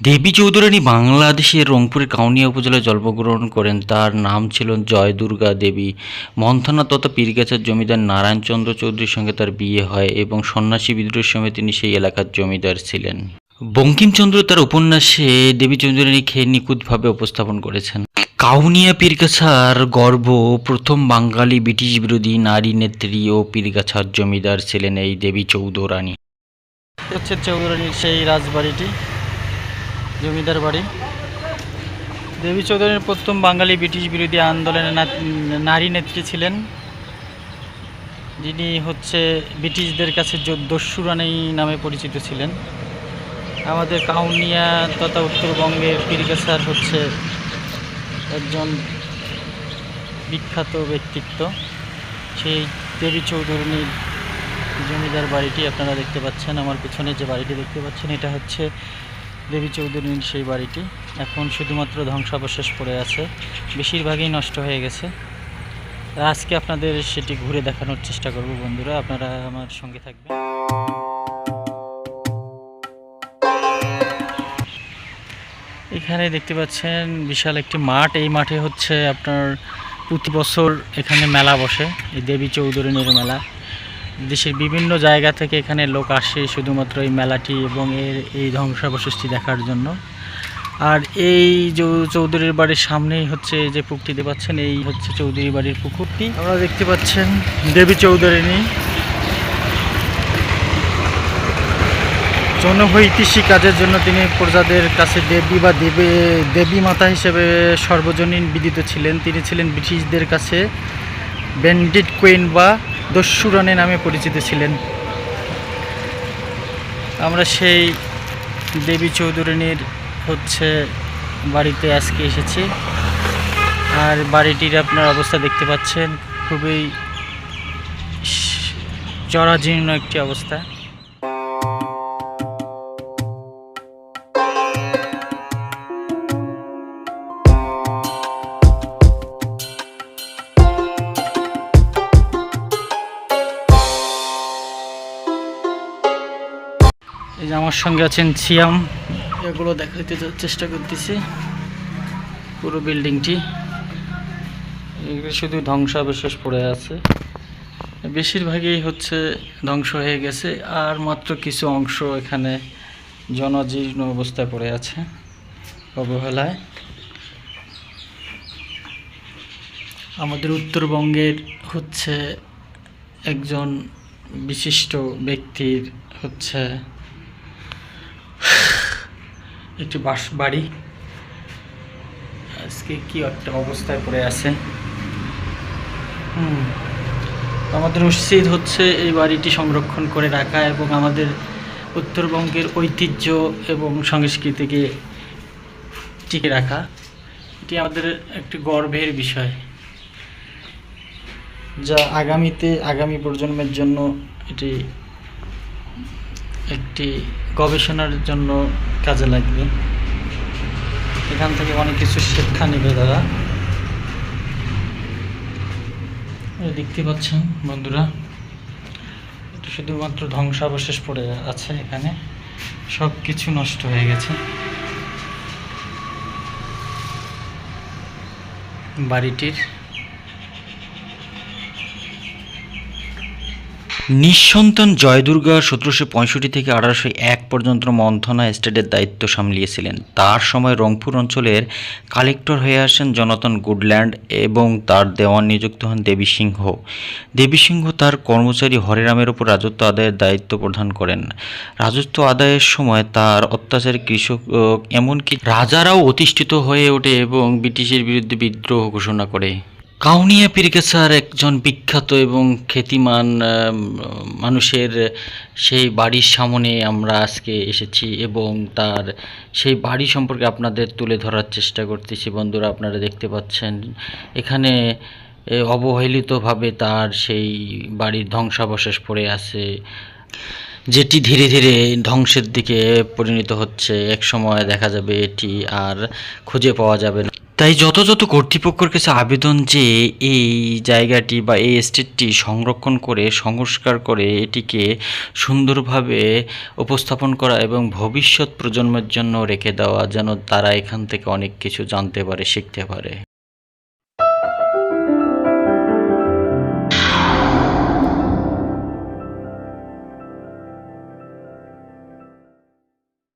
দেবী চৌধুরানী বাংলাদেশের রংপুরের কাউনিয়া উপজেলায় জন্মগ্রহণ করেন। তার নাম ছিল জয় দুর্গা দেবী। মন্থনা তথা পীরগাছার জমিদার নারায়ণচন্দ্র চৌধুরীর সঙ্গে তার বিয়ে হয় এবং সন্ন্যাসী বিদ্রোহের সময় তিনি সেই এলাকার জমিদার ছিলেন। বঙ্কিমচন্দ্র তার উপন্যাসে দেবী চৌধুরানীকে নিখুঁতভাবে উপস্থাপন করেছেন। কাউনিয়া পীরগাছার গর্ব প্রথম বাঙালি ব্রিটিশ বিরোধী নারী নেত্রী ও পীরগাছার জমিদার ছিলেন এই দেবী চৌধুরানী। চৌধুরানীর সেই রাজবাড়িটি। জমিদার বাড়ি। দেবী চৌধুরীর প্রথম বাঙালি ব্রিটিশ বিরোধী আন্দোলনের না- নারী নেত্রী ছিলেন। যিনি হচ্ছে ব্রিটিশদের কাছে দস্যুরানী নামে পরিচিত ছিলেন। আমাদের কাউনিয়া তথা উত্তরবঙ্গের পীরগাছার হচ্ছে একজন বিখ্যাত ব্যক্তিত্ব। সেই দেবী চৌধুরানীর জমিদার বাড়িটি আপনারা দেখতে পাচ্ছেন। আমার পিছনে যে বাড়িটি দেখতে পাচ্ছেন, এটা হচ্ছে দেবী চৌধুরীর সেই বাড়িটি এখন শুধুমাত্র ধ্বংসাবশেষ পড়ে আছে, বেশিরভাগই নষ্ট হয়ে গেছে। আজকে আপনাদের সেটি ঘুরে দেখানোর চেষ্টা করব বন্ধুরা, আপনারা আমার সঙ্গে থাকবেন। এখানে দেখতে পাচ্ছেন বিশাল একটি মাঠ, এই মাঠে হচ্ছে আপনার প্রতি বছর এখানে মেলা বসে, এই দেবী চৌধুরীর মেলা। দেশের বিভিন্ন জায়গা থেকে এখানে লোক আসে শুধুমাত্র এই মেলাটি এবং এর এই ধ্বংসাবশেষটি দেখার জন্য। আর এই চৌধুরীর বাড়ির সামনেই হচ্ছে যে পুকুরটি পাচ্ছেন, এই হচ্ছে চৌধুরী বাড়ির পুকুরটি। আমরা দেখতে পাচ্ছেন দেবী চৌধুরিনী। জনহৈতিষী কাজের জন্য তিনি প্রজাদের কাছে দেবী বা দেবী দেবী মাতা হিসেবে সর্বজনীন বিদিত ছিলেন। তিনি ছিলেন ব্রিটিশদের কাছে ব্যান্ডিট কুইন বা দস্যুরানী নামে পরিচিত ছিলেন। আমরা সেই দেবী চৌধুরানীর হচ্ছে বাড়িতে আজকে এসেছি। আর বাড়িটির আপনার অবস্থা দেখতে পাচ্ছেন, খুবই জরাজীর্ণ একটি অবস্থা। এই যে আমার সঙ্গে আছেন সিয়াম এগুলো দেখাইতে চেষ্টা করতেছি, পুরো বিল্ডিংটি। এগুলো শুধু ধ্বংসাবশেষ পড়ে আছে। বেশিরভাগই হচ্ছে ধ্বংস হয়ে গেছে, আর মাত্র কিছু অংশ এখানে জনজীর্ণ অবস্থায় পড়ে আছে, অবহেলায়। আমাদের উত্তরবঙ্গের হচ্ছে একজন বিশিষ্ট ব্যক্তির হচ্ছে একটি বাস বাড়ি। আজকে কি একটা অবস্থায় পড়ে আছে। আমাদের উচিত হচ্ছে এই বাড়িটি সংরক্ষণ করে রাখা এবং আমাদের উত্তরবঙ্গের ঐতিহ্য এবং সংস্কৃতিকে টিকে রাখা। এটি আমাদের একটি গর্বের বিষয়, যা আগামীতে, আগামী প্রজন্মের জন্য এটি একটি গবেষণার জন্য কাজে লাগবে। এখান থেকে অনেক কিছু শিক্ষা নেবে তারা। দেখতে পাচ্ছেন বন্ধুরা শুধুমাত্র ধ্বংসাবশেষ পড়ে আছে এখানে। সব কিছু নষ্ট হয়ে গেছে। বাড়িটির নিঃসন্তান জয়দুর্গা সতেরোশো পঁয়ষট্টি থেকে আঠারোশো এক পর্যন্ত মন্থনা এস্টেটের দায়িত্ব সামলিয়েছিলেন। তার সময় রংপুর অঞ্চলের কালেক্টর হয়ে আসেন জনতন গুডল্যান্ড এবং তার দেওয়ান নিযুক্ত হন দেবী সিংহ। দেবী সিংহ তার কর্মচারী হরেরামের ওপর রাজত্ব আদায়ের দায়িত্ব প্রদান করেন। রাজত্ব আদায়ের সময় তার অত্যাচারী কৃষক এমনকি রাজারাও অতিষ্ঠিত হয়ে ওঠে এবং ব্রিটিশের বিরুদ্ধে বিদ্রোহ ঘোষণা করে। কাউনিয়া পীরগেছার একজন বিখ্যাত এবং খ্যাতিমান মানুষের সেই বাড়ির সামনে আমরা আজকে এসেছি এবং তার সেই বাড়ি সম্পর্কে আপনাদের তুলে ধরার চেষ্টা করতেছি। বন্ধুরা, আপনারা দেখতে পাচ্ছেন, এখানে অবহেলিতভাবে তার সেই বাড়ির ধ্বংসাবশেষ পড়ে আছে, যেটি ধীরে ধীরে ধ্বংসের দিকে পরিণত হচ্ছে। এক সময় দেখা যাবে এটি আর খুঁজে পাওয়া যাবে না। তাই যত যত কর্তৃপক্ষের কাছে আবেদন যে এই জায়গাটি বা এই স্টেটটি সংরক্ষণ করে, সংস্কার করে এটিকে সুন্দরভাবে উপস্থাপন করা এবং ভবিষ্যৎ প্রজন্মের জন্য রেখে দেওয়া যেন তারা এখান থেকে অনেক কিছু জানতে পারে, শিখতে পারে।